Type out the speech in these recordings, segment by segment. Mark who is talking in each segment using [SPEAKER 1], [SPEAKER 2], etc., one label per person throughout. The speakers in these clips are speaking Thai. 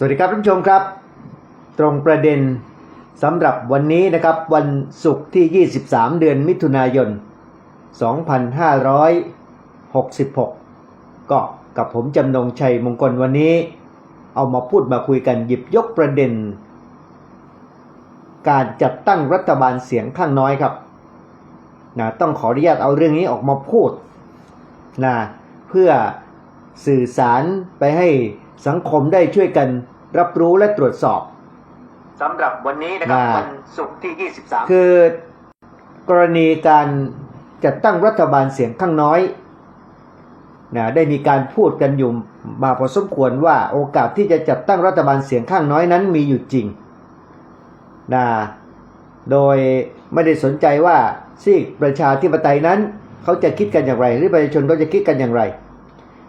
[SPEAKER 1] สวัสดีครับท่านผู้ชมครับ ตรงประเด็นสำหรับวันนี้นะครับ วันศุกร์ที่ 23 เดือนมิถุนายน 2566 ก็กับผมจำนงชัยมงคลวันนี้ เอามาพูดมาคุยกันหยิบยกประเด็น การจัดตั้งรัฐบาลเสียงข้างน้อยครับนะต้องขออนุญาตเอาเรื่องนี้ออกมาพูดนะเพื่อสื่อสารไปให้ สังคมได้ช่วยกันรับรู้และตรวจสอบสำหรับวันนี้นะครับวันศุกร์ที่ 23 คือกรณีการจัดตั้งรัฐบาลเสียงข้างน้อยนะได้มีการพูดกันอยู่มาพอสมควรว่าโอกาสที่จะจัดตั้งรัฐบาลเสียงข้างน้อยนั้นมีอยู่จริงนะโดยไม่ได้สนใจว่าซีกประชาธิปไตยนั้น เขาจะคิดกันอย่างไร หรือประชาชนเขาจะคิดกันอย่างไร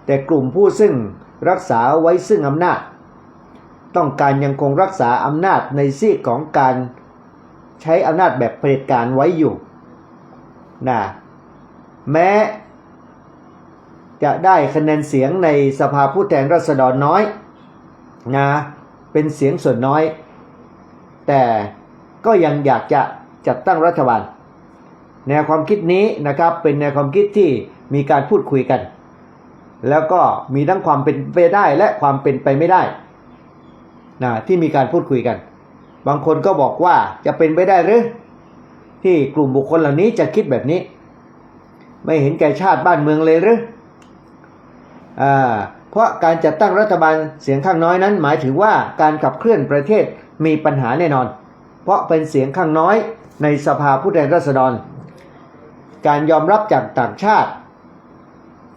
[SPEAKER 1] แต่กลุ่มผู้ซึ่ง รักษาไว้ซึ่งอำนาจ ต้องการยังคงรักษาอำนาจในซีกของการใช้อำนาจแบบเผด็จการไว้อยู่นะแม้จะได้คะแนนเสียงในสภาผู้แทนราษฎรน้อยนะเป็นเสียงส่วนน้อย แต่ก็ยังอยากจะจัดตั้งรัฐบาล แนวความคิดนี้นะครับเป็นแนวความคิดที่มีการพูดคุยกัน แล้วก็มีทั้งความเป็นไปได้และความเป็นไปไม่ได้นะที่มีการพูดคุยกัน บางคนก็บอกว่าจะเป็นไปได้หรือ ที่กลุ่มบุคคลเหล่านี้จะคิดแบบนี้ ไม่เห็นแก่ชาติบ้านเมืองเลยหรืออ่าเพราะการจัดตั้งรัฐบาลเสียงข้างน้อยนั้น หมายถึงว่าการขับเคลื่อนประเทศมีปัญหาแน่นอน เพราะเป็นเสียงข้างน้อยในสภาผู้แทนราษฎร การยอมรับจากต่างชาติ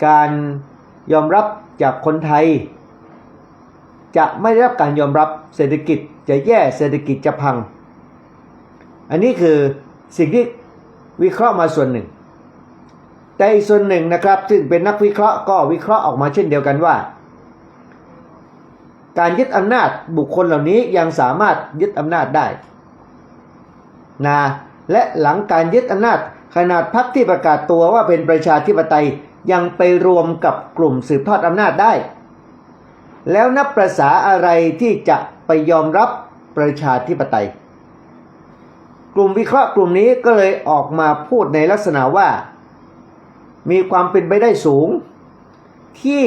[SPEAKER 1] การ ยอมรับจากคนไทย จะไม่ได้รับการยอมรับเศรษฐกิจจะแย่เศรษฐกิจจะพัง อันนี้คือสิ่งที่วิเคราะห์มาส่วนหนึ่ง แต่อีกส่วนหนึ่งนะครับ ซึ่งเป็นนักวิเคราะห์ก็วิเคราะห์ออกมาเช่นเดียวกันว่า การยึดอำนาจบุคคลเหล่านี้ยังสามารถยึดอำนาจได้นะและหลังการยึดอำนาจขนาดพรรคที่ประกาศตัวว่าเป็นประชาธิปไตย ยังไปรวมกับกลุ่มสืบทอดอำนาจได้ แล้วนับประษาอะไรที่จะไปยอมรับประชาธิปไตย กลุ่มวิเคราะห์กลุ่มนี้ก็เลยออกมาพูดในลักษณะว่า มีความเป็นไปได้สูง ที่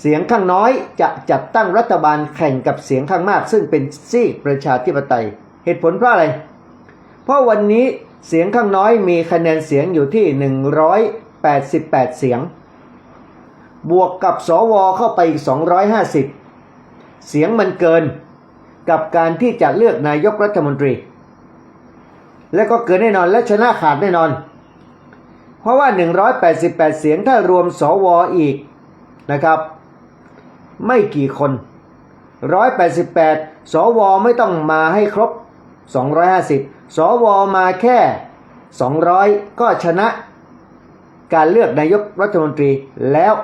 [SPEAKER 1] เสียงข้างน้อยจะจัดตั้งรัฐบาลแข่งกับเสียงข้างมาก ซึ่งเป็นซีกประชาธิปไตย เหตุผลเพราะอะไร เพราะวันนี้ เสียงข้างน้อยมีคะแนนเสียงอยู่ที่ 188 เสียง บวกกับสวเข้าไปอีก 250 เสียงมันเกินกับการที่จะเลือกนายกรัฐมนตรี และก็เกินแน่นอนและชนะขาดแน่นอน เพราะว่า 188 เสียงถ้ารวมสวอีกนะครับ ไม่กี่คน 188 สวไม่ต้องมาให้ครบ 250 สวมาแค่ 200 ก็ชนะการเลือกนายกรัฐมนตรีแล้ว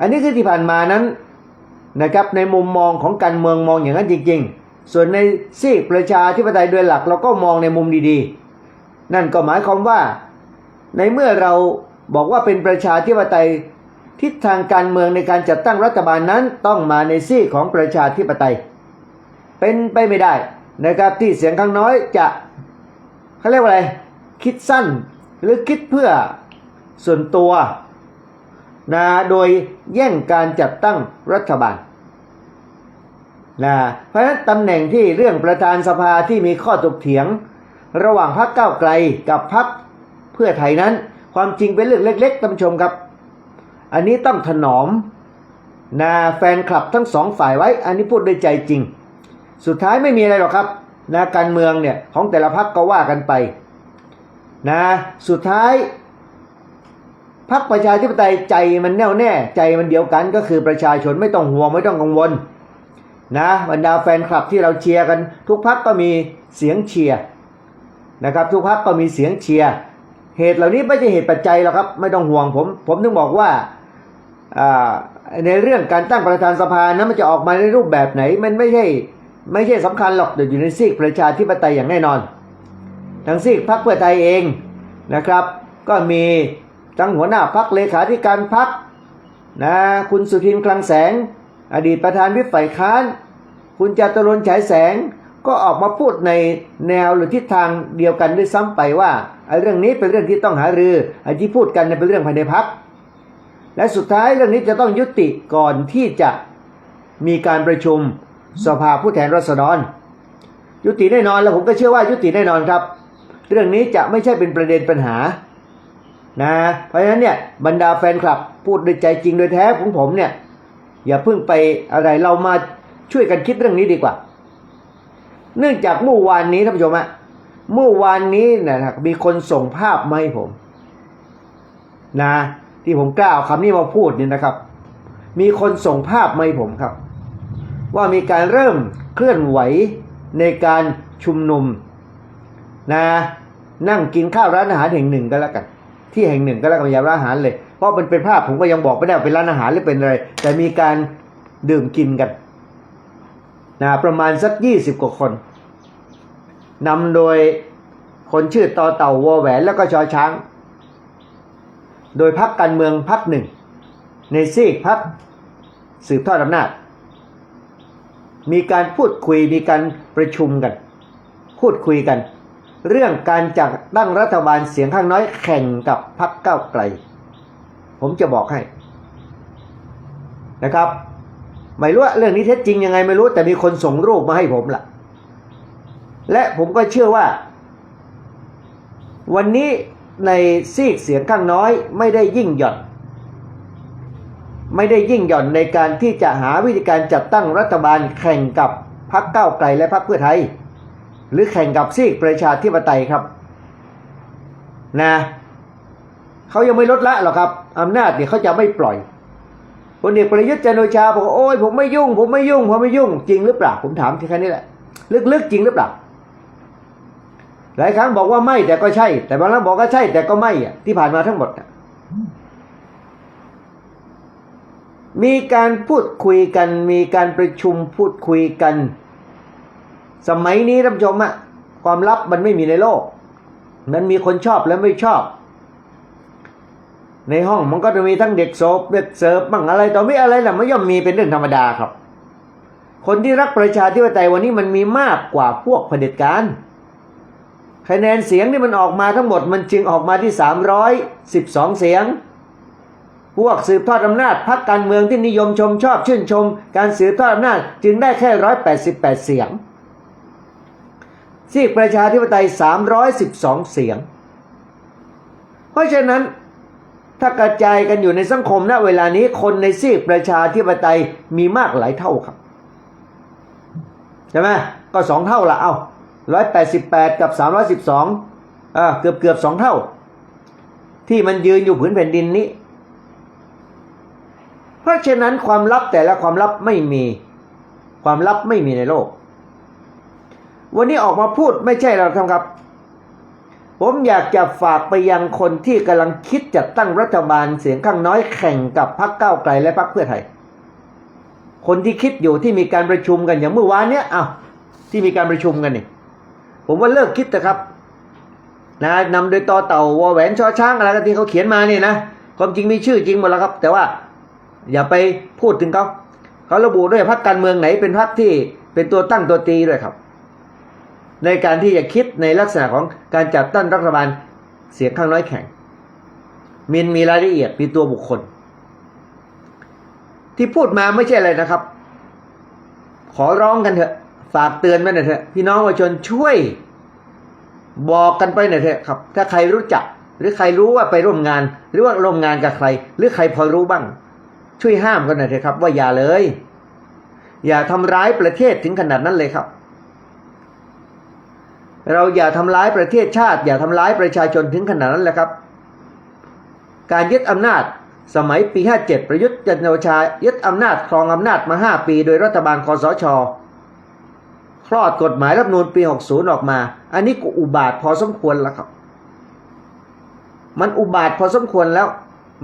[SPEAKER 1] อันนี้คือที่ผ่านมานั้นนะครับในมุมมองของการเมืองมองอย่างนั้นจริง ๆ ส่วนในซีกประชาธิปไตยโดยหลักเราก็มองในมุมดีๆ นั่นก็หมายความว่า ในเมื่อเราบอกว่าเป็นประชาธิปไตยทิศทางการเมืองในการจัดตั้งรัฐบาลนั้นต้องมาในซีกของประชาธิปไตย เป็นไปไม่ได้ นะครับที่เสียงข้างน้อยจะเขาเรียกว่าอะไร คิดสั้นหรือคิดเพื่อส่วนตัวนะโดยแย่งการจัดตั้งรัฐบาลนะเพราะฉะนั้นตำแหน่งที่เรื่องประธานสภาที่มีข้อตกเถียง ระหว่างพรรคก้าวไกลกับพรรคเพื่อไทยนั้น ความจริงเป็นเรื่องเล็กๆท่านชมครับ อันนี้ต้องถนอมนะแฟนคลับทั้งสองฝ่ายไว้ อันนี้พูดด้วยใจจริง สุดท้ายไม่มีอะไรหรอกครับ นะการเมืองเนี่ยของแต่ละพรรคก็ว่ากันไปนะสุดท้ายพรรคประชาธิปไตยใจมันแน่วแน่ ใจมันเดียวกันก็คือประชาชนไม่ต้องห่วงไม่ต้องกังวลนะบรรดาแฟนคลับที่เราเชียร์กัน ทุกพรรคก็มีเสียงเชียร์นะครับ ทุกพรรคก็มีเสียงเชียร์เหตุเหล่านี้ไม่ใช่เหตุปัจจัยหรอกครับ ไม่ต้องห่วงผม ผมถึงบอกว่าในเรื่องการตั้งประธานสภานั้นมันจะออกมาในรูปแบบไหน มันไม่ใช่ ไม่ใช่สำคัญหรอกแต่อยู่ในซีกประชาธิปไตยอย่างแน่นอน ทั้งซีกพรรคเพื่อไทยเองนะครับ ก็มีทั้งหัวหน้าพักเลขาธิการพักนะคุณสุทินคลังแสง อดีตประธานวิปฝ่ายค้าน คุณจตุรนฉายแสงก็ออกมาพูดในแนวหรือทิศทางเดียวกันด้วยซ้ำไปว่าไอ้เรื่องนี้เป็นเรื่องที่ต้องหารือไอ้ที่พูดกันเนี่ยเป็นเรื่องภายในพักและสุดท้ายเรื่องนี้จะต้องยุติก่อนที่จะมีการประชุม สภาผู้แทนราษฎร ยุติแน่นอนแล้วผมก็เชื่อว่ายุติแน่นอนครับ เรื่องนี้จะไม่ใช่เป็นประเด็นปัญหานะเพราะฉะนั้นเนี่ยบรรดาแฟนคลับพูดด้วยใจจริงโดยแท้ของผมเนี่ยอย่าเพิ่งไปอะไรเรามาช่วยกันคิดเรื่องนี้ดีกว่า เนื่องจากเมื่อวานนี้ท่านผู้ชมอะเมื่อวานนี้นะครับมีคนส่งภาพมาให้ผม นะ ที่ผมกล้าเอาคำนี้มาพูดเนี่ยนะครับ มีคนส่งภาพมาให้ผมครับ ว่ามีการเริ่มเคลื่อนไหวในการชุมนุมนะนั่งกินข้าวร้านอาหารแห่งหนึ่งก็แล้วกัน ที่แห่งหนึ่งก็แล้วกันอย่าร้านอาหารเลย เพราะมันเป็นภาพผมก็ยังบอกไม่ได้ว่าเป็นร้านอาหารหรือเป็นอะไร แต่มีการดื่มกินกันนะประมาณสักยี่สิบกว่าคนนำโดยคนชื่อต่อเต่าวอแหวนแล้วก็ชอช้าง โดยพักการเมืองพักหนึ่ง ในซีกพักสืบทอดอำนาจ มีการพูดคุยมีการประชุมกัน พูดคุยกัน เรื่องการจัดตั้งรัฐบาลเสียงข้างน้อยแข่งกับพักเก้าวไกล ผมจะบอกให้นะครับ ไม่รู้ว่าเรื่องนี้เท็จจริงยังไงไม่รู้แต่มีคนส่งรูปมาให้ผมล่ะ และผมก็เชื่อว่า วันนี้ในซีกเสียงข้างน้อยไม่ได้ยิ่งหย่อน ไม่ได้ยิ่งหย่อนในการที่จะหาวิธีการจัดตั้งรัฐบาลแข่งกับพรรคก้าวไกลและพรรคเพื่อไทย หรือแข่งกับซีกประชาธิปไตยครับนะเขายังไม่ลดละหรอกครับอำนาจเนี่ยเขาจะไม่ปล่อยพลเอกประยุทธ์จันโอชาบอกโอ้ยผมไม่ยุ่ง ผมไม่ยุ่งผมไม่ยุ่งจริงหรือเปล่าผมถามแค่นี้แหละลึกๆจริงหรือเปล่าหลายครั้งบอกว่าไม่แต่ก็ใช่ แต่บางครั้งบอกว่าใช่แต่ก็ไม่อะที่ผ่านมาทั้งหมดอะ มีการพูดคุยกัน มีการประชุมพูดคุยกัน สมัยนี้ท่านผู้ชมอะความลับมันไม่มีในโลก มันมีคนชอบและไม่ชอบ ในห้องมันก็จะมีทั้งเด็กโซบเด็กเสิร์ฟบ้างอะไรต่อไม่อะไรแหละมันย่อมมีเป็นเรื่องธรรมดาครับ คนที่รักประชาธิปไตยวันนี้มันมีมากกว่าพวกเผด็จการคะแนนเสียงที่มันออกมาทั้งหมดมันจึงออกมาที่ 312 เสียง พวกสืบทอดอำนาจพรรคการเมืองที่นิยมชมชอบชื่นชม การสืบทอดอำนาจจึงได้แค่ 188 เสียงซีกประชาธิปไตย 312 เสียง เพราะฉะนั้นถ้ากระจายกันอยู่ในสังคมณเวลานี้คนในซีกประชาธิปไตยมีมากหลายเท่าครับใช่ไหมก็สองเท่าละเอาร้อยแปดสิบแปดกับสามร้อยสิบสองอ่าเกือบเกือบสองเท่า ที่มันยืนอยู่ผืนแผ่นดินนี้ ราะฉะนั้นความลับแต่ละความลับไม่มี ความลับไม่มีในโลก วันนี้ออกมาพูดไม่ใช่เราทำครับ ผมอยากจะฝากไปยังคนที่กำลังคิดจัดตั้งรัฐบาลเสียงข้างน้อยแข่งกับพรรคก้าวไกลและพรรคเพื่อไทย คนที่คิดอยู่ที่มีการประชุมกันอย่างเมื่อวานเนี้ยอ้าวที่มีการประชุมกันนี่ผมว่าเลิกคิดนะครับนะนำโดยตอเต่าวอแหวนชอช้างอะไรกันที่เขาเขียนมาเนี่ยนะความจริงมีชื่อจริงหมดแล้วครับ แต่ว่า อย่าไปพูดถึงเขาเขาระบุด้วยพรรคการเมืองไหนเป็นพรรคที่เป็นตัวตั้งตัวตีด้วยครับ ในการที่จะคิดในลักษณะของการจัดตั้งรัฐบาลเสียงข้างน้อยแข่งมินมีรายละเอียดมีตัวบุคคล ที่พูดมาไม่ใช่อะไรนะครับ ขอร้องกันเถอะ ฝากเตือนไว้หน่อยเถอะพี่น้องประชาชนช่วย บอกกันไปหน่อยเถอะครับ ถ้าใครรู้จัก หรือใครรู้ว่าไปร่วมงาน หรือว่าร่วมงานกับใคร หรือใครพอรู้บ้าง ช่วยห้ามกันหน่อยเถอะครับ ว่าอย่าเลย อย่าทำร้ายประเทศถึงขนาดนั้นเลยครับ เราอย่าทำร้ายประเทศชาติ อย่าทำร้ายประชาชนถึงขนาดนั้นแหละครับ การยึดอำนาจสมัยปี 57 ประยุทธ์จันทร์โอชายึดอำนาจครองอำนาจมา 5 ปี โดยรัฐบาลคอสชคลอดกฎหมายรัฐธรรมนูญปี 60 ออกมา อันนี้ก็อุบาทพอสมควรแล้วครับ มันอุบาทพอสมควรแล้ว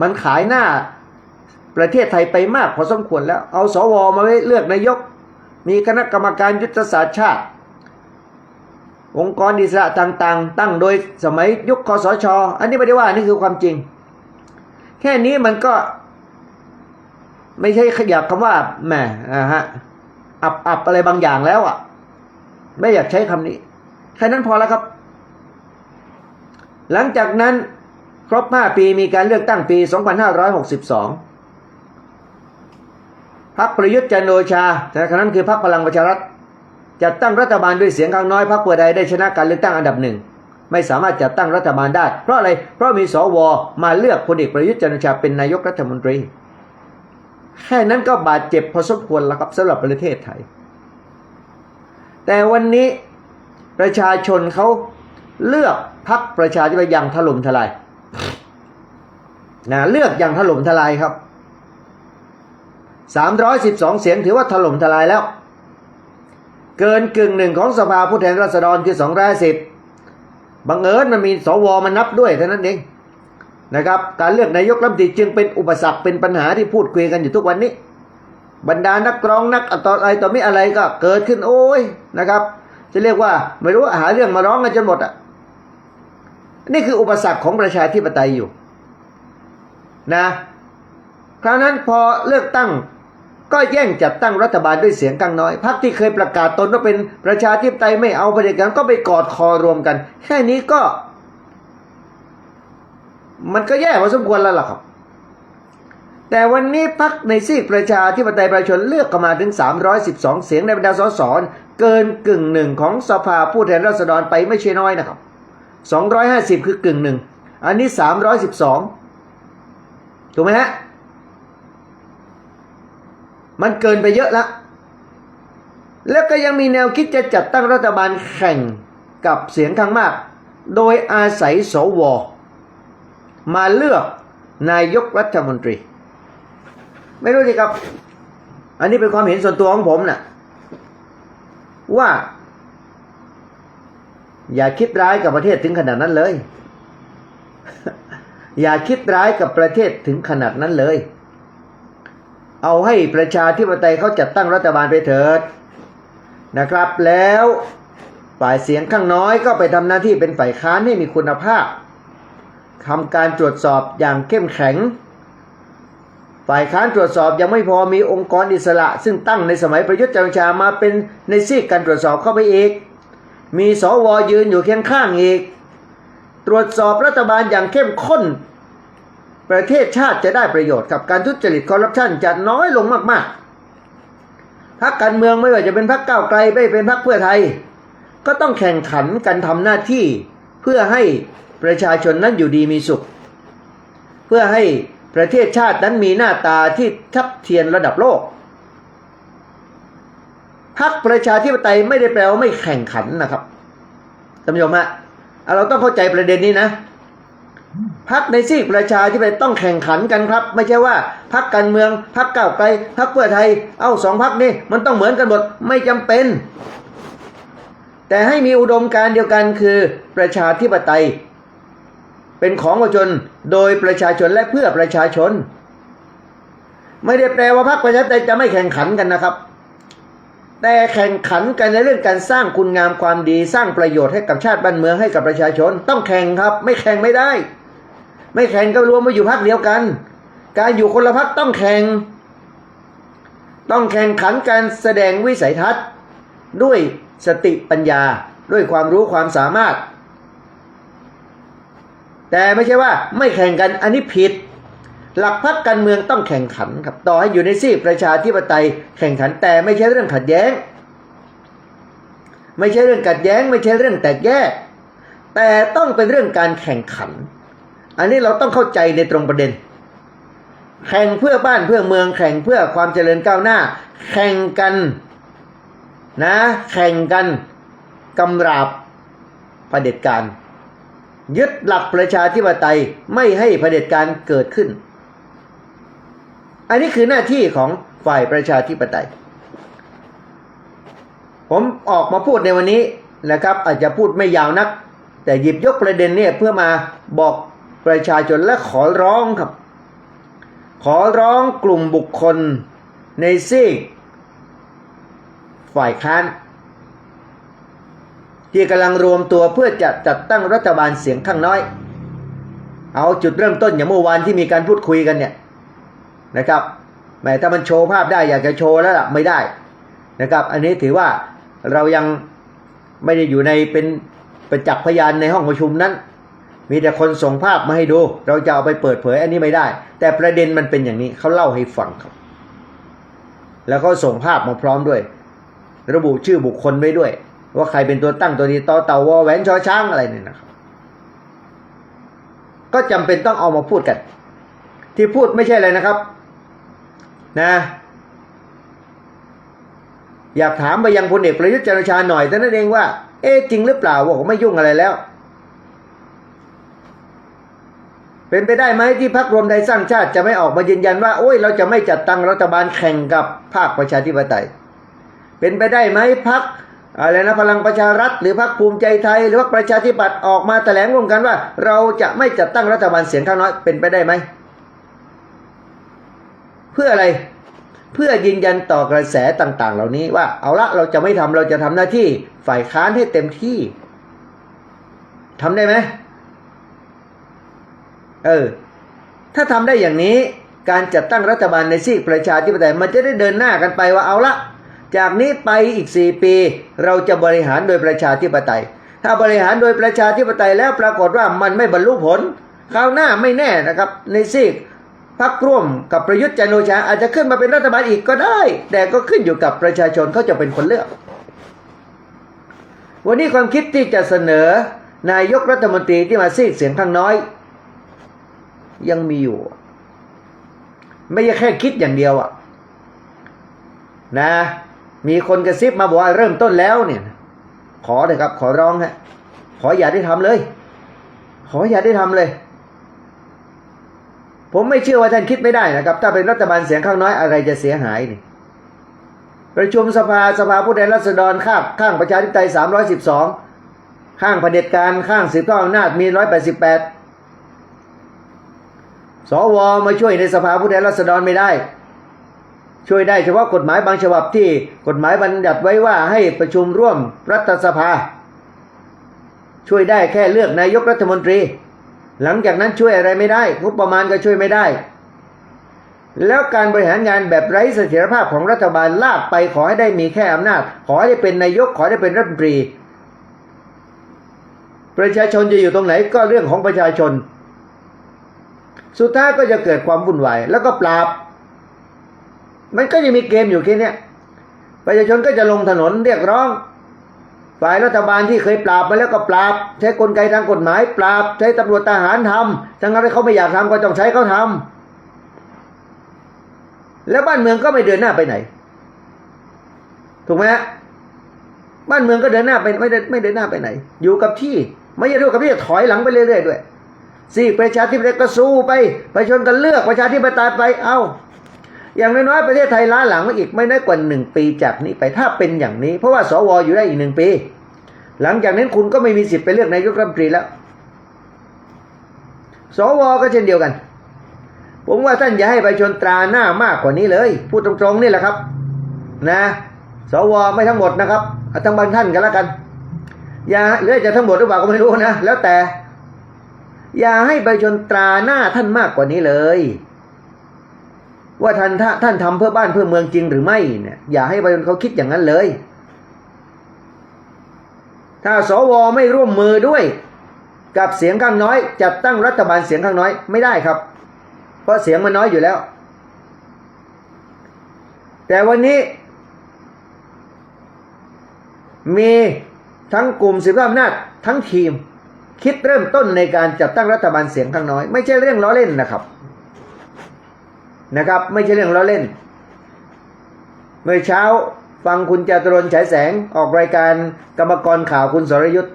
[SPEAKER 1] มันขายหน้า ประเทศไทยไปมากพอสมควรแล้ว เอาสวมาไว้เลือกนายก มีคณะกรรมการยุทธศาสตร์ชาติ องค์กรอิสระต่างๆ ตั้งโดยสมัยยุคคอสช อันนี้ไม่ได้ว่านี่คือความจริง แค่นี้มันก็ ไม่ใช่ขยับคำว่าแหมอ่าฮะอับอับอะไรบางอย่างแล้วอะ ไม่อยากใช้คำนี้ แค่นั้นพอแล้วครับ หลังจากนั้นครบ 5 ปีมีการเลือกตั้งปี 2562 พรรคประยุทธ์จันโอชาแต่คณะนั้นคือพรรคพลังประชารัฐจัดตั้งรัฐบาลด้วยเสียงข้างน้อยพรรคเพื่อไทยได้ชนะการเลือกตั้งอันดับหนึ่งไม่สามารถจัดตั้งรัฐบาลได้ เพราะอะไร เพราะมีสวมาเลือกพลเอกประยุทธ์จันโอชาเป็นนายกรัฐมนตรี แค่นั้นก็บาดเจ็บพอสมควรแล้วครับสำหรับประเทศไทย แต่วันนี้ประชาชนเขาเลือกพรรคประชาธิปไตยอย่างถล่มทลายนะเลือกอย่างถล่มทลายครับ 312 เสียงถือว่าถล่มทลายแล้ว เกินกึ่งหนึ่งของสภาผู้แทนราษฎรคือ210บังเอิญมันมีสวมานับด้วยเท่านั้นเองนะครับ การเลือกนายกรัฐมนตรีจึงเป็นอุปสรรคเป็นปัญหาที่พูดคุยกันอยู่ทุกวันนี้ บรรดานักร้องนักต่ออะไรต่อไม่อะไรก็เกิดขึ้นโอ้ยนะครับ จะเรียกว่าไม่รู้ว่าหาเรื่องมาร้องกันจนหมดอะนี่คืออุปสรรคของประชาธิปไตยอยู่นะคราวนั้นพอเลือกตั้ง ก็แย่งจัดตั้งรัฐบาลด้วยเสียงข้างน้อย พรรคที่เคยประกาศตนว่าเป็นประชาธิปไตยไม่เอาเผด็จการก็ไปกอดคอรวมกัน แค่นี้ก็ มันก็แย่พอสมควรแล้วล่ะครับ แต่วันนี้พรรคในซีกประชาธิปไตยประชาชนเลือกกันมาถึง 312 เสียงในบรรดาสสเกินกึ่งหนึ่งของสภาผู้แทนราษฎรไปไม่ใช่น้อยนะครับ 250 คือกึ่งหนึ่ง อันนี้ 312 ถูกไหมฮะ มันเกินไปเยอะแล้วแล้วก็ยังมีแนวคิดจะจัดตั้งรัฐบาลแข่งกับเสียงข้างมาก โดยอาศัยสว มาเลือกนายกรัฐมนตรี ไม่รู้สิครับ อันนี้เป็นความเห็นส่วนตัวของผมนะ่ะ ว่า อย่าคิดร้ายกับประเทศถึงขนาดนั้นเลย อย่าคิดร้ายกับประเทศถึงขนาดนั้นเลย เอาให้ประชาธิปไตยเขาจัดตั้งรัฐบาลไปเถิดนะครับ แล้วฝ่ายเสียงข้างน้อยก็ไปทำหน้าที่เป็นฝ่ายค้านให้มีคุณภาพทำการตรวจสอบอย่างเข้มแข็ง ฝ่ายค้านตรวจสอบยังไม่พอมีองค์กรอิสระ ซึ่งตั้งในสมัยประยุทธ์จันทร์ชามาเป็นในซีกการตรวจสอบเข้าไปอีก มีสวยืนอยู่เคียงข้างอีก ตรวจสอบรัฐบาลอย่างเข้มข้น ประเทศชาติจะได้ประโยชน์กับการทุจริตคอร์รัปชันจะน้อยลงมากๆพรรคการเมืองไม่ว่าจะเป็นพรรคก้าวไกลไม่เป็นพรรคเพื่อไทย ก็ต้องแข่งขันกันทำหน้าที่เพื่อให้ประชาชนนั้นอยู่ดีมีสุข เพื่อให้ประเทศชาตินั้นมีหน้าตาที่ทับเทียนระดับโลกพรรคประชาธิปไตยไม่ได้แปลว่าไม่แข่งขันนะครับท่านผู้ชมฮะเราต้องเข้าใจประเด็นนี้นะ พรรคในซีกประชาธิปไตยต้องแข่งขันกันครับ ไม่ใช่ว่าพรรคการเมืองพรรคก้าไกลพรรคเพื่อไทย เอ้าสองพรรคนี้มันต้องเหมือนกันหมดไม่จำเป็น แต่ให้มีอุดมการเดียวกันคือประชาธิปไตย เป็นของประชาชนโดยประชาชนและเพื่อประชาชน ไม่ได้แปลว่าพรรคประชาธิปไตยจะไม่แข่งขันกันนะครับ แต่แข่งขันกันในเรื่องการสร้างคุณงามความดีสร้างประโยชน์ให้กับชาติบ้านเมืองให้กับประชาชน ต้องแข่งครับ ไม่แข่งไม่ได้ ไม่แข่งก็รวมมาอยู่พักเดียวกัน การอยู่คนละพักต้องแข่ง ต้องแข่งขันการแสดงวิสัยทัศน์ ด้วยสติปัญญาด้วยความรู้ความสามารถ แต่ไม่ใช่ว่าไม่แข่งกันอันนี้ผิด หลักพักการเมืองต้องแข่งขันครับต่อให้อยู่ในซีประชาธิปไตยแข่งขันแต่ไม่ใช่เรื่องขัดแย้ง ไม่ใช่เรื่องขัดแย้ง ไม่ใช่เรื่องแตกแยก แต่ต้องเป็นเรื่องการแข่งขัน อันนี้เราต้องเข้าใจในตรงประเด็น แข่งเพื่อบ้านเพื่อเมือง แข่งเพื่อความเจริญก้าวหน้า แข่งกันนะ แข่งกันกำราบเผด็จการ ยึดหลักประชาธิปไตยไม่ให้เผด็จการเกิดขึ้น อันนี้คือหน้าที่ของฝ่ายประชาธิปไตย ผมออกมาพูดในวันนี้นะครับ อาจจะพูดไม่ยาวนัก แต่หยิบยกประเด็นเนี่ยเพื่อมาบอก ประชาชนและขอร้องครับ ขอร้องกลุ่มบุคคลในซีกฝ่ายค้าน ที่กำลังรวมตัวเพื่อจะจัดตั้งรัฐบาลเสียงข้างน้อย เอาจุดเริ่มต้นอย่างเมื่อวานที่มีการพูดคุยกันเนี่ยนะครับแหมถ้ามันโชว์ภาพได้อยากจะโชว์แล้วล่ะไม่ได้นะครับ อันนี้ถือว่าเรายังไม่ได้อยู่ในเป็นประจักษ์พยานในห้องประชุมนั้น มีแต่คนส่งภาพมาให้ดู เราจะเอาไปเปิดเผยอันนี้ไม่ได้ แต่ประเด็นมันเป็นอย่างนี้เขาเล่าให้ฟังครับ แล้วก็ส่งภาพมาพร้อมด้วย ระบุชื่อบุคคลไว้ด้วย ว่าใครเป็นตัวตั้งตัวนี้ต่อเต่าวอแหวนชอช้างอะไรเนี่ยนะครับ ก็จำเป็นต้องเอามาพูดกัน ที่พูดไม่ใช่อะไรนะครับ นะ อยากถามไปยังพลเอกประยุทธ์จันทร์โอชาหน่อยแต่นั่นเองว่า เอ๊ะจริงหรือเปล่าว่าผมไม่ยุ่งอะไรแล้ว เป็นไปได้ไหมที่พรรครวมไทยสร้างชาติจะไม่ออกมายืนยันว่าโอ้ยเราจะไม่จัดตั้งรัฐบาลแข่งกับภาคประชาธิปไตย เป็นไปได้ไหมพรรคอะไรนะพลังประชารัฐหรือพรรคภูมิใจไทย หรือว่าประชาธิปัตย์ออกมาแถลงร่วมกันว่า เราจะไม่จัดตั้งรัฐบาลเสียงข้างน้อยเป็นไปได้ไหมเพื่ออะไรเพื่อยืนยันต่อกระแสต่างๆ เหล่านี้ว่าเอาละเราจะไม่ทำเราจะทำหน้าที่ฝ่ายค้านให้เต็มที่ทำได้ไหม เออ ถ้าทำได้อย่างนี้การจัดตั้งรัฐบาลในซีกประชาธิปไตยมันจะได้เดินหน้ากันไปว่าเอาละจากนี้ไปอีกสี่ปี เราจะบริหารโดยประชาธิปไตย ถ้าบริหารโดยประชาธิปไตยแล้วปรากฏว่ามันไม่บรรลุผลคราวหน้าไม่แน่นะครับ ในซีกพักร่วมกับประยุทธ์จันโอชาอาจจะขึ้นมาเป็นรัฐบาลอีกก็ได้ แต่ก็ขึ้นอยู่กับประชาชนเขาจะเป็นคนเลือก วันนี้ความคิดที่จะเสนอนายกรัฐมนตรีที่มาซีกเสียงข้างน้อย ยังมีอยู่ ไม่ใช่แค่คิดอย่างเดียวอะนะ มีคนกระซิบมาบอกว่าเริ่มต้นแล้วเนี่ย ขอเลยครับ ขอร้องฮะขออย่าได้ทำเลย ขออย่าได้ทำเลย ผมไม่เชื่อว่าท่านคิดไม่ได้นะครับ ถ้าเป็นรัฐบาลเสียงข้างน้อยอะไรจะเสียหายนี่ประชุมสภาสภาผู้แทนราษฎรข้างข้างประชาธิปไตยสามร้อยสิบสองข้างเผด็จการข้างสืบทอดอำนาจมีร้อยแปด สวมาช่วยในสภาผู้แทนราษฎรไม่ได้ ช่วยได้เฉพาะกฎหมายบางฉบับที่กฎหมายบัญญัติไว้ว่าให้ประชุมร่วมรัฐสภา ช่วยได้แค่เลือกนายกรัฐมนตรี หลังจากนั้นช่วยอะไรไม่ได้งบประมาณก็ช่วยไม่ได้ แล้วการบริหารงานแบบไร้เสถียรภาพของรัฐบาลลากไปขอให้ได้มีแค่อำนาจ ขอให้ได้เป็นนายกขอให้ได้เป็นรัฐมนตรี ประชาชนจะอยู่ตรงไหนก็เรื่องของประชาชน สุดท้ายก็จะเกิดความวุ่นวายแล้วก็ปราบ มันก็จะมีเกมอยู่แค่นี้ประชาชนก็จะลงถนนเรียกร้อง ฝ่ายรัฐบาลที่เคยปราบมาแล้วก็ปราบ ใช้กลไกทางกฎหมาย ปราบ ใช้ตำรวจทหารทำทั้งนั้นเขาไม่อยากทำก็ต้องใช้เขาทำแล้วบ้านเมืองก็ไม่เดินหน้าไปไหน ถูกไหมบ้านเมืองก็เดินหน้าไปไม่ได้ไม่เดินหน้าไปไหน อยู่กับที่ ไม่ใช่ดูกับที่ถอยหลังไปเรื่อยๆด้วย สี่ประชาธิปไตยก็สู้ไปประชาชนก็เลือกประชาธิปไตยไปเอาอย่างน้อยๆประเทศไทยล้าหลังมาอีกไม่น้อยกว่าหนึ่งปีจากนี้ไปถ้าเป็นอย่างนี้ เพราะว่าสวอยู่ได้อีกหนึ่งปี หลังจากนั้นคุณก็ไม่มีสิทธิ์ไปเลือกนายกรัฐมนตรีแล้ว สวก็เช่นเดียวกัน ผมว่าท่านอย่าให้ประชาชนตราหน้ามากกว่านี้เลย พูดตรงๆนี่แหละครับ นะ สวไม่ทั้งหมดนะครับเอาทั้งบางท่านกันแล้วกัน อย่าหรือจะทั้งหมดหรือเปล่าก็ไม่รู้นะ แล้วแต่ อย่าให้ประชาชนตราหน้าท่านมากกว่านี้เลย ว่าท่านท่าท่านทำเพื่อบ้านเพื่อเมืองจริงหรือไม่เนี่ยอย่าให้ประชาชนเขาคิดอย่างนั้นเลย ถ้าสวไม่ร่วมมือด้วย กับเสียงข้างน้อย จัดตั้งรัฐบาลเสียงข้างน้อยไม่ได้ครับ เพราะเสียงมันน้อยอยู่แล้ว แต่วันนี้ มีทั้งกลุ่มสิบอำนาจทั้งทีม คิดเริ่มต้นในการจัดตั้งรัฐบาลเสียงข้างน้อย ไม่ใช่เรื่องล้อเล่นนะครับนะครับ ไม่ใช่เรื่องล้อเล่น เมื่อเช้าฟังคุณจตุรนฉายแสงออกรายการกรรมกรข่าวคุณสรยุทธ์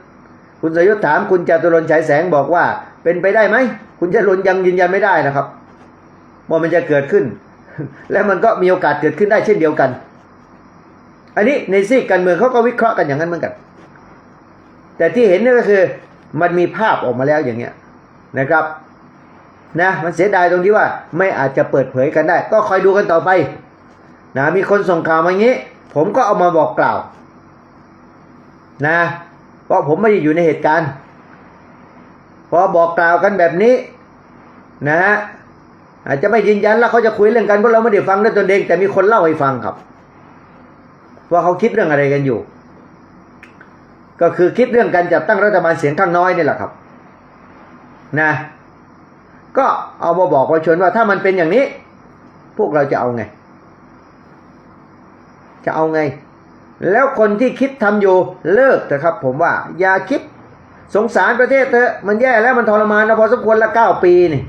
[SPEAKER 1] คุณสรยุทธ์ถามคุณจตุรนฉายแสงบอกว่า เป็นไปได้ไหมคุณจตุรนยังยืนยันไม่ได้นะครับว่ามันจะเกิดขึ้น และมันก็มีโอกาสเกิดขึ้นได้เช่นเดียวกัน อันนี้ในซีกการเมืองเขาก็วิเคราะห์กันอย่างนั้นเหมือนกัน แต่ที่เห็นนี่ก็คือ มันมีภาพออกมาแล้วอย่างเงี้ยนะครับนะมันเสียดายตรงที่ว่าไม่อาจจะเปิดเผยกันได้ ก็คอยดูกันต่อไปนะมีคนส่งข่าวมาอย่างนี้ ผมก็เอามาบอกกล่าวนะเพราะผมไม่ได้อยู่ในเหตุการณ์พอบอกกล่าวกันแบบนี้นะฮะอาจจะไม่ยืนยันแล้วเขาจะคุยเรื่องกันเพราะเราไม่ได้ฟังด้วยตนเองแต่มีคนเล่าให้ฟังครับ ว่าเขาคิดเรื่องอะไรกันอยู่ ก็คือคิดเรื่องการจัดตั้งรัฐบาลเสียงข้างน้อยนี่แหละครับนะก็เอามาบอกประชาชนว่าถ้ามันเป็นอย่างนี้ พวกเราจะเอาไง จะเอาไง แล้วคนที่คิดทำอยู่เลิกเถอะครับ ผมว่า อย่าคิดสงสารประเทศเถอะมันแย่แล้วมันทรมานนะพอสมควรละเก้าปีนี่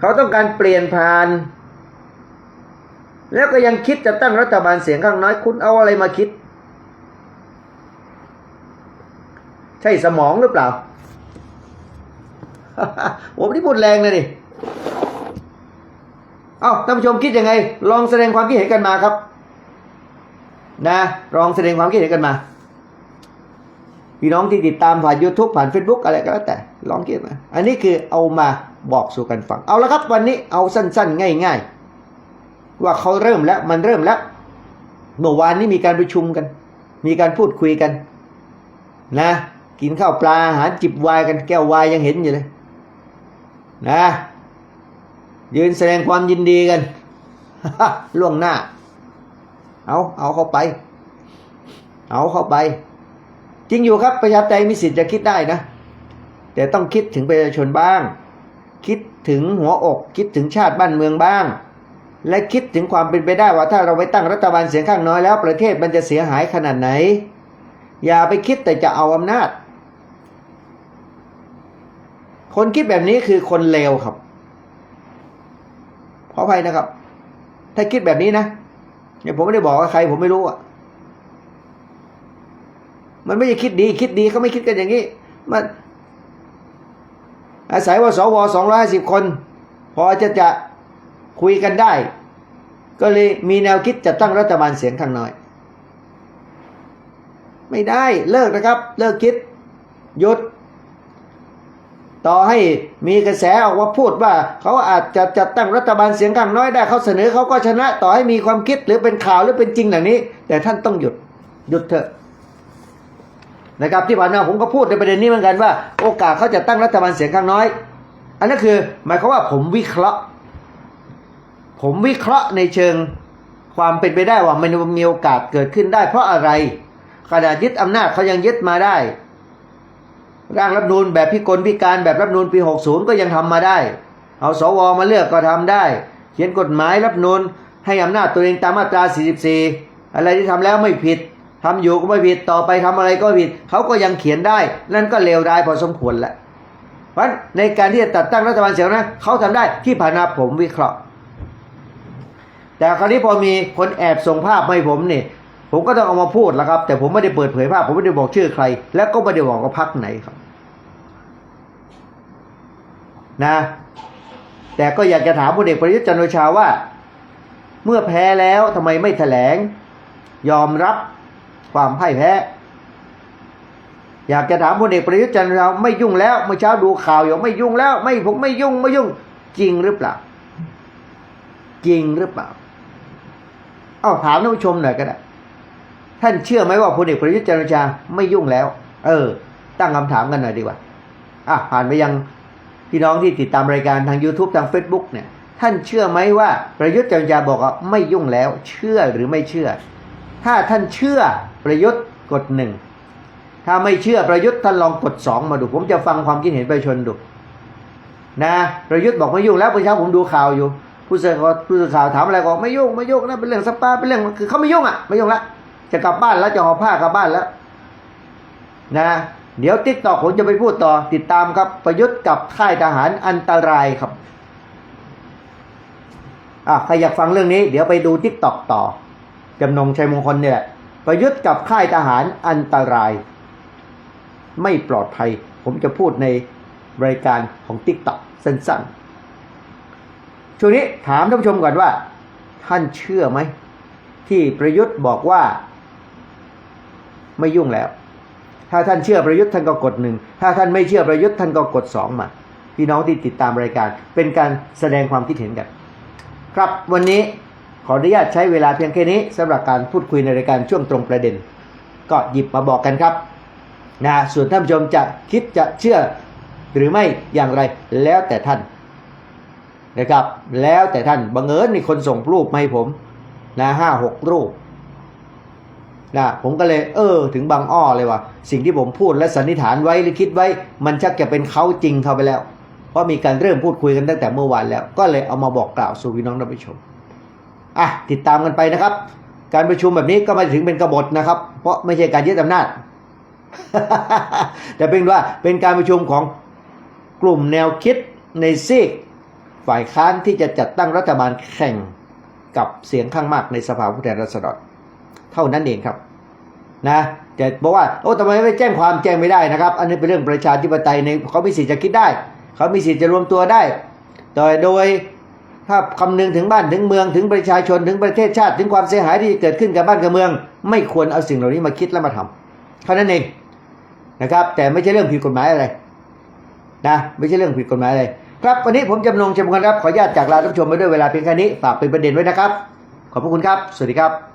[SPEAKER 1] เขาต้องการเปลี่ยนผ่าน แล้วก็ยังคิดจะตั้งรัฐบาลเสียงข้างน้อย คุณเอาอะไรมาคิด ใช่สมองหรือเปล่าผมนี่พูดแรงเลยดิเอาท่านผู้ชมคิดยังไง ลองแสดงความคิดเห็นกันมาครับ นะลองแสดงความคิดเห็นกันมา พี่น้องที่ติดตามผ่าน YouTube ผ่าน Facebook อะไรก็แล้วแต่ ลองคิดมาอันนี้คือเอามาบอกสู่กันฟัง เอาละครับ วันนี้เอาสั้นๆ ง่าย ๆ ว่าเขาเริ่มแล้วมันเริ่มแล้วเมื่อวานนี้มีการประชุมกัน มีการพูดคุยกัน นะ กินข้าวปลาอาหารจิบวายกันแก้ววายยังเห็นอยู่เลยนะยืนแสดงความยินดีกันล่วงหน้า เอาเอาเข้าไป เอาเข้าไป จริงอยู่ครับประชาธิปไตยมีสิทธิ์จะคิดได้นะ แต่ต้องคิดถึงประชาชนบ้าง คิดถึงหัวอกคิดถึงชาติบ้านเมืองบ้าง และคิดถึงความเป็นไปได้ว่าถ้าเราไปตั้งรัฐบาลเสียงข้างน้อยแล้วประเทศมันจะเสียหายขนาดไหน อย่าไปคิดแต่จะเอาอำนาจ คนคิดแบบนี้คือคนเลวครับ ขออภัยนะครับ ถ้าคิดแบบนี้นะเนี่ยผมไม่ได้บอกว่าใคร ผมไม่รู้อะ มันไม่ใช่คิดดี คิดดีเขาไม่คิดกันอย่างนี้ มัน อาศัยว่าสวสองร้อยห้าสิบคน พอจะจะคุยกันได้ ก็เลยมีแนวคิดจะตั้งรัฐบาลเสียงข้างน้อย ไม่ได้เลิกนะครับ เลิกคิดหยุด ต่อให้มีกระแสออกว่าพูดว่า เขาอาจจะจัดตั้งรัฐบาลเสียงข้างน้อยได้เขาเสนอเขาก็ชนะ ต่อให้มีความคิดหรือเป็นข่าวหรือเป็นจริงอย่างนี้ แต่ท่านต้องหยุดหยุดเถอะนะครับที่ผ่านมาผมก็พูดในประเด็นนี้เหมือนกันว่า โอกาสเขาจะตั้งรัฐบาลเสียงข้างน้อย อันนั้นคือหมายความว่าผมวิเคราะห์ ผมวิเคราะห์ในเชิงความเป็นไปได้ว่ามันมีโอกาสเกิดขึ้นได้ เพราะอะไรขณะยึดอำนาจเขายังยึดมาได้ ร่างรัฐนูนแบบพิกลพิการแบบรัฐนูนปี 60 ก็ยังทำมาได้ เอาสวมาเลือกก็ทำได้ เขียนกฎหมายรัฐนูนให้อำนาจตัวเองตามมาตรา 44 อะไรที่ทำแล้วไม่ผิดทำอยู่ก็ไม่ผิดต่อไปทำอะไรก็ผิด เขาก็ยังเขียนได้ นั่นก็เลวร้ายพอสมควรแล้วเพราะฉะนั้นในการที่จะตัดตั้งรัฐบาลเสียงนะเขาทำได้ที่ผ่านมาผมวิเคราะห์ แต่คราวนี้พอมีคนแอบส่งภาพมาให้ผมนี่ ผมก็ต้องเอามาพูดแล้วครับ แต่ผมไม่ได้เปิดเผยภาพ ผมไม่ได้บอกชื่อใคร และก็ไม่ได้บอกว่าพักไหนครับ นะ แต่ก็อยากจะถามพลเอกประยุทธ์จันทร์โอชาว่า เมื่อแพ้แล้วทำไมไม่แถลง ยอมรับความพ่ายแพ้ อยากจะถามพลเอกประยุทธ์จันทร์โอชาไม่ยุ่งแล้วเมื่อเช้าดูข่าวอยู่ไม่ยุ่งแล้ว ไม่ผมไม่ยุ่งไม่ยุ่ง จริงหรือเปล่า จริงหรือเปล่า เอาถามท่านผู้ชมหน่อยก็ได้ ท่านเชื่อไหมว่าพลเอกประยุทธ์จันทร์โอชาไม่ยุ่งแล้ว เออ ตั้งคำถามกันหน่อยดีกว่า อะผ่านไปยังพี่น้องที่ติดตามรายการทาง YouTube ทาง Facebook เนี่ย ท่านเชื่อไหมว่าประยุทธ์จันทร์โอชาบอกว่าไม่ยุ่งแล้ว เชื่อหรือไม่เชื่อ ถ้าท่านเชื่อประยุทธ์กดหนึ่งถ้าไม่เชื่อประยุทธ์ท่านลองกดสองมาดู ผมจะฟังความคิดเห็นประชาชนดูนะประยุทธ์บอกไม่ยุ่งแล้วเมื่อเช้าผมดูข่าวอยู่ ผู้สื่อข่าวผู้สื่อข่าวถามอะไรก็ไม่ยุ่งไม่ยุ่งนะเป็นเรื่องสปาเป็นเรื่องคือเขาไม่ยุ่งอะไม่ยุ่งละ จะกลับบ้านแล้วจะห่อผ้ากลับบ้านแล้วนะเดี๋ยวติ๊กตอกผมจะไปพูดต่อติดตามครับ ประยุทธ์กับค่ายทหารอันตรายครับอะใครอยากฟังเรื่องนี้ เดี๋ยวไปดูติ๊กตอกต่อ จำนงชัยมงคลเนี่ยแหละประยุทธ์กับค่ายทหารอันตราย ไม่ปลอดภัย ผมจะพูดในรายการของติ๊กตอกสั้นๆ ช่วงนี้ถามท่านผู้ชมก่อนว่า ท่านเชื่อไหม ที่ประยุทธ์บอกว่า ไม่ยุ่งแล้ว ถ้าท่านเชื่อประยุทธ์ท่านก็กดหนึ่งถ้าท่านไม่เชื่อประยุทธ์ท่านก็กดสองมา พี่น้องที่ติดตามรายการ เป็นการแสดงความคิดเห็นกัน ครับวันนี้ขออนุญาตใช้เวลาเพียงแค่นี้สำหรับการพูดคุยในรายการช่วงตรงประเด็น ก็หยิบมาบอกกันครับนะส่วนท่านผู้ชมจะคิดจะเชื่อหรือไม่อย่างไรแล้วแต่ท่านนะครับ แล้วแต่ท่านบังเอิญมีคนส่งรูปมาให้ผมนะห้าหกรูป นะผมก็เลยเออ ถึงบางอ้อเลยว่า สิ่งที่ผมพูดและสันนิษฐานไว้หรือคิดไว้ มันชักจะเป็นเขาจริงเข้าไปแล้ว เพราะมีการเริ่มพูดคุยกันตั้งแต่เมื่อวานแล้ว ก็เลยเอามาบอกกล่าวสู่พี่น้องท่านผู้ชมอะติดตามกันไปนะครับ การประชุมแบบนี้ก็ม่ถึงเป็นกบฏนะครับ เพราะไม่ใช่การยึดอำนาจ แต่เป็นว่าเป็นการประชุมของกลุ่มแนวคิดในซีกฝ่ายค้านที่จะจัดตั้งรัฐบาลแข่งกับเสียงข้างมากในสภาผู้แทนราษฎร เท่านั้นเองครับนะจะบอกว่าโอ้ทำไมไม่แจ้งความแจ้งไม่ได้นะครับ อันนี้เป็นเรื่องประชาธิปไตยในเขามีสิทธิ์จะคิดได้ เขามีสิทธิ์จะรวมตัวได้แต่โดยถ้าคำนึงถึงบ้านถึงเมืองถึงประชาชนถึงประเทศชาติ ถึงความเสียหายที่เกิดขึ้นกับบ้านกับเมือง ไม่ควรเอาสิ่งเหล่านี้มาคิดและมาทำเท่านั้นเองนะครับ แต่ไม่ใช่เรื่องผิดกฎหมายอะไรนะไม่ใช่เรื่องผิดกฎหมายอะไรครับวันนี้ผมจำนงจำกันครับขออนุญาตจากลาท่านผู้ชมไปด้วยเวลาเพียงแค่นี้ฝากเป็นประเด็นไว้นะครับ ขอบพระคุณครับ สวัสดีครับ